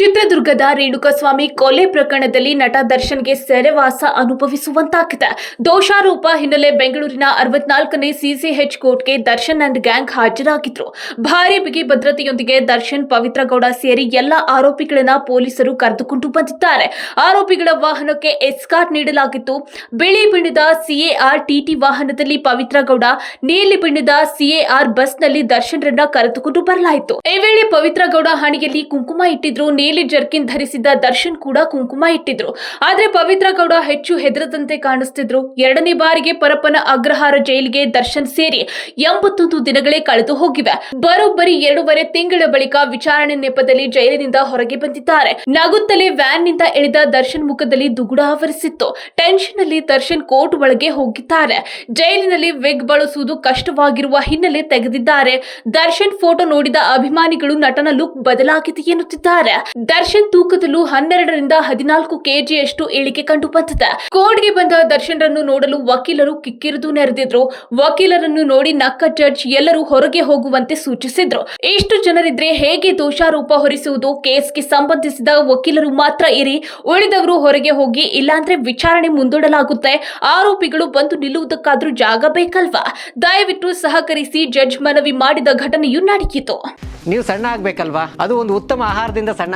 ಚಿತ್ರದುರ್ಗದ ರೇಣುಕಸ್ವಾಮಿ ಕೊಲೆ ಪ್ರಕರಣದಲ್ಲಿ ನಟ ದರ್ಶನ್ಗೆ ಸೆರೆವಾಸ ಅನುಭವಿಸುವಂತಾಗಿದೆ. ದೋಷಾರೋಪ ಹಿನ್ನೆಲೆ ಬೆಂಗಳೂರಿನ ಅರವತ್ನಾಲ್ಕನೇ ಸಿಸಿಎಚ್ ಕೋರ್ಟ್ಗೆ ದರ್ಶನ್ ಅಂಡ್ ಗ್ಯಾಂಗ್ ಹಾಜರಾಗಿದ್ರು. ಭಾರಿ ಬಿಗಿ ಭದ್ರತೆಯೊಂದಿಗೆ ದರ್ಶನ್, ಪವಿತ್ರಗೌಡ ಸೇರಿ ಎಲ್ಲ ಆರೋಪಿಗಳನ್ನ ಪೊಲೀಸರು ಕರೆದುಕೊಂಡು ಬಂದಿದ್ದಾರೆ. ಆರೋಪಿಗಳ ವಾಹನಕ್ಕೆ ಎಸ್ಕಾರ್ಟ್ ನೀಡಲಾಗಿತ್ತು. ಬಿಳಿ ಬಣ್ಣದ ಸಿಎಆರ್ ಟಿಟಿ ವಾಹನದಲ್ಲಿ ಪವಿತ್ರಗೌಡ, ನೀಲಿ ಬಣ್ಣದ ಸಿಎಆರ್ ಬಸ್ನಲ್ಲಿ ದರ್ಶನ್ರನ್ನ ಕರೆದುಕೊಂಡು ಬರಲಾಯಿತು. ಈ ವೇಳೆ ಪವಿತ್ರಗೌಡ ಹಣೆಯಲ್ಲಿ ಕುಂಕುಮ ಇಟ್ಟಿದ್ರು. ನೀಲಿ ಜರ್ಕಿನ್ ಧರಿಸಿದ್ದ ದರ್ಶನ್ ಕೂಡ ಕುಂಕುಮ ಇಟ್ಟಿದ್ರು. ಆದ್ರೆ ಪವಿತ್ರ ಗೌಡ ಹೆಚ್ಚು ಹೆದರದಂತೆ ಕಾಣಿಸ್ತಿದ್ರು. ಎರಡನೇ ಬಾರಿಗೆ ಪರಪ್ಪನ ಅಗ್ರಹಾರ ಜೈಲಿಗೆ ದರ್ಶನ್ ಸೇರಿ ಎಂಬತ್ತೊಂದು ದಿನಗಳೇ ಕಳೆದು ಹೋಗಿವೆ. ಬರೋಬ್ಬರಿ ಎರಡೂವರೆ ತಿಂಗಳ ಬಳಿಕ ವಿಚಾರಣೆ ನೆಪದಲ್ಲಿ ಜೈಲಿನಿಂದ ಹೊರಗೆ ಬಂದಿದ್ದಾರೆ. ನಗುತ್ತಲೇ ವ್ಯಾನ್ನಿಂದ ಇಳಿದ ದರ್ಶನ್ ಮುಖದಲ್ಲಿ ದುಗುಡ ಆವರಿಸಿತ್ತು. ಟೆನ್ಷನ್ ಅಲ್ಲಿ ದರ್ಶನ್ ಕೋರ್ಟ್ ಒಳಗೆ ಹೋಗಿದ್ದಾರೆ. ಜೈಲಿನಲ್ಲಿ ವೆಗ್ ಬಳಸುವುದು ಕಷ್ಟವಾಗಿರುವ ಹಿನ್ನೆಲೆ ತೆಗೆದಿದ್ದಾರೆ. ದರ್ಶನ್ ಫೋಟೋ ನೋಡಿದ ಅಭಿಮಾನಿಗಳು ನಟನ ಲುಕ್ ಬದಲಾಗಿದೆ ಎನ್ನುತ್ತಿದ್ದಾರೆ. ದರ್ಶನ್ ತೂಕದಲ್ಲೂ ಹನ್ನೆರಡರಿಂದ ಹದಿನಾಲ್ಕು ಕೆಜಿಯಷ್ಟು ಇಳಿಕೆ ಕಂಡು ಬಂದಿದೆ ಕೋರ್ಟ್ಗೆ ಬಂದ ದರ್ಶನ್ ರನ್ನು ನೋಡಲು ವಕೀಲರು ಕಿಕ್ಕಿರಿದು ನೆರೆದಿದ್ರು. ವಕೀಲರನ್ನು ನೋಡಿ ನಕ್ಕ ಜಡ್ಜ್ ಎಲ್ಲರೂ ಹೊರಗೆ ಹೋಗುವಂತೆ ಸೂಚಿಸಿದ್ರು. ಇಷ್ಟು ಜನರಿದ್ರೆ ಹೇಗೆ ದೋಷಾರೋಪ ಹೊರಿಸುವುದು? ಕೇಸ್ಗೆ ಸಂಬಂಧಿಸಿದ ವಕೀಲರು ಮಾತ್ರ ಇರಿ. ಉಳಿದವರು ಹೊರಗೆ ಹೋಗಿ ಇಲ್ಲಾಂದ್ರೆ ವಿಚಾರಣೆ ಮುಂದೂಡಲಾಗುತ್ತೆ. ಆರೋಪಿಗಳು ಬಂದು ನಿಲ್ಲುವುದಕ್ಕಾದ್ರೂ ಜಾಗ ಬೇಕಲ್ವಾ? ದಯವಿಟ್ಟು ಸಹಕರಿಸಿ ಜಡ್ಜ್ ಮನವಿ ಮಾಡಿದ ಘಟನೆಯು ನಡೆಯಿತು. ನೀವು ಸಣ್ಣ ಆಗ್ಬೇಕಲ್ವಾ? ಅದು ಒಂದು ಉತ್ತಮ ಆಹಾರದಿಂದ ಸಣ್ಣ